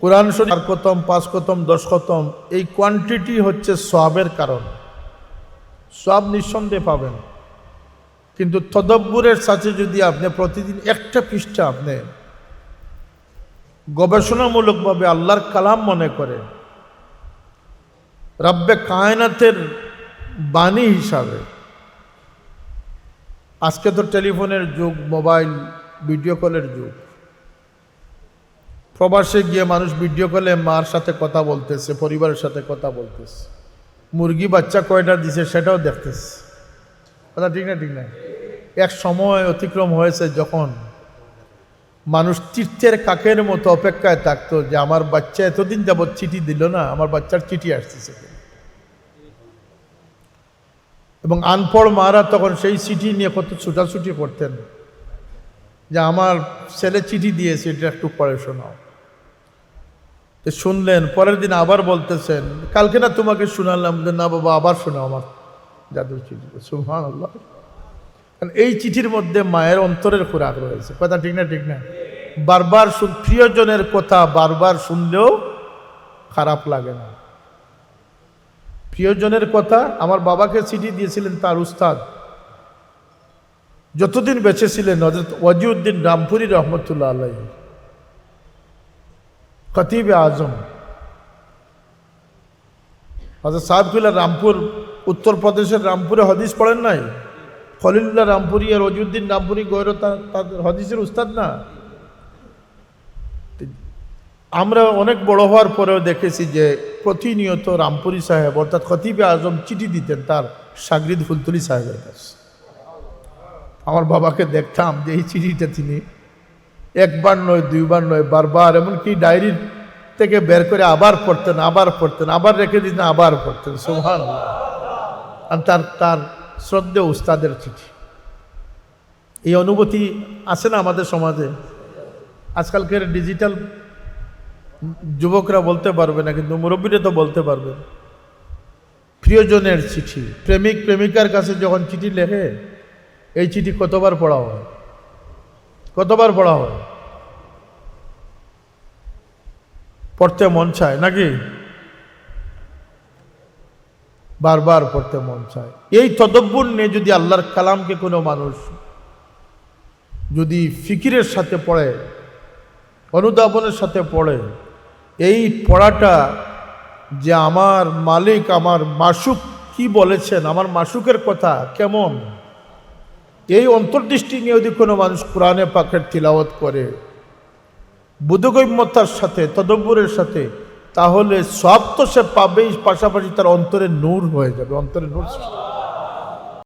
কোরআন শরীফ চার পাঁচ কতম দশ কতম এই কোয়ান্টিটি হচ্ছে সবের কারণ। সব নিঃসন্দেহে পাবেন। কিন্তু তদব্বুরের সাথে যদি আপনি প্রতিদিন একটা পৃষ্ঠা আপনি গবেষণামূলকভাবে আল্লাহর কালাম মনে করে রাব্বে কায়নাতের বাণী হিসাবে। আজকে তো টেলিফোনের যুগ, মোবাইল, ভিডিও কলের যুগ। প্রবাসে গিয়ে মানুষ ভিডিও কলে মার সাথে কথা বলতেছে, পরিবারের সাথে কথা বলতেছে। মুরগি বাচ্চা কয়টা দিছে সেটাও দেখতেছে। কথা ঠিক না ঠিক না? এক সময় অতিক্রম হয়েছে যখন মানুষ তীর্থের কাকের মতো অপেক্ষায় থাকতো যে, আমার বাচ্চা এতদিন যাবৎ চিঠি দিল না, আমার বাচ্চার চিঠি আসতেছে এবং আনপড় মারা তখন সেই চিঠি নিয়ে কত ছুটাছুটি করতেন যে, আমার ছেলে চিঠি দিয়েছে, এটা একটু পড়ে শোনাও। শুনলেন, পরের দিন আবার বলতেছেন, কালকে না তোমাকে শোনালাম যে, না বাবা, আবার শোনাও আমার জাদুর চিঠি। সুহান আল্লাহ কারণ এই চিঠির মধ্যে মায়ের অন্তরের খোরাক রয়েছে। কথা ঠিক না ঠিক না? বারবার শুন- প্রিয়জনের কথা বারবার শুনলেও খারাপ লাগে না। প্রিয়জনের কথা আমার বাবাকে চিঠি দিয়েছিলেন তার উস্তাদ। যতদিন বেঁচে ছিলেন হজরত ওয়াজিউদ্দিন রামপুরি রহমতুল্লাহ আলাই খতিবে আজম। হজরত সাহেবকুল্লাহ রামপুর উত্তরপ্রদেশের রামপুরে হদিস পড়েন নাই? খলিল্লাহ রামপুরি আর ওয়াজিউদ্দিন রামপুরি গৌর তাদের হদিসের উস্তাদ না? আমরা অনেক বড় হওয়ার পরেও দেখেছি যে প্রতিনিয়ত রামপুরি সাহেব, অর্থাৎ খতিবে আজম চিঠি দিতেন তার সাগরিদ ফুলতুলি সাহেবের কাছে। আমার বাবাকে দেখতাম যে এই চিঠিটা তিনি একবার নয়, দুইবার নয়, বারবার, এমনকি ডায়েরির থেকে বের করে আবার পড়তেন আবার পড়তেন, আবার রেখে দিতেন, আবার পড়তেন সোহান আর তার তার শ্রদ্ধে উস্তাদের চিঠি। এই অনুভূতি আছে না আমাদের সমাজে? আজকালকার ডিজিটাল যুবকরা বলতে পারবে না, কিন্তু মুরব্বীরা তো বলতে পারবে। প্রিয়জনের চিঠি, প্রেমিক, প্রেমিকার কাছে যখন চিঠি লেখে, এই চিঠি কতবার পড়া হয়? কতবার পড়া হয়? পড়তে মন চায় নাকি? বারবার পড়তে মন চায়। এই তদব্বর নিয়ে যদি আল্লাহর কালামকে কোনো মানুষ যদি ফিকিরের সাথে পড়ে, অনুধাবনের সাথে পড়ে, এই পড়াটা যে আমার মালিক, আমার মাসুক কি বলেছেন? আমার মাসুকের কথা কেমন? এই অন্তর্দৃষ্টি নিয়ে যদি কোনো মানুষ কোরআনে পাখের তিলাওয়াত করে, বুধগম্যতার সাথে, তদব্বরের সাথে, তাহলে সব তো সে পাবেই, পাশাপাশি তার অন্তরে নূর হয়ে যাবে, অন্তরে নূর সৃষ্টি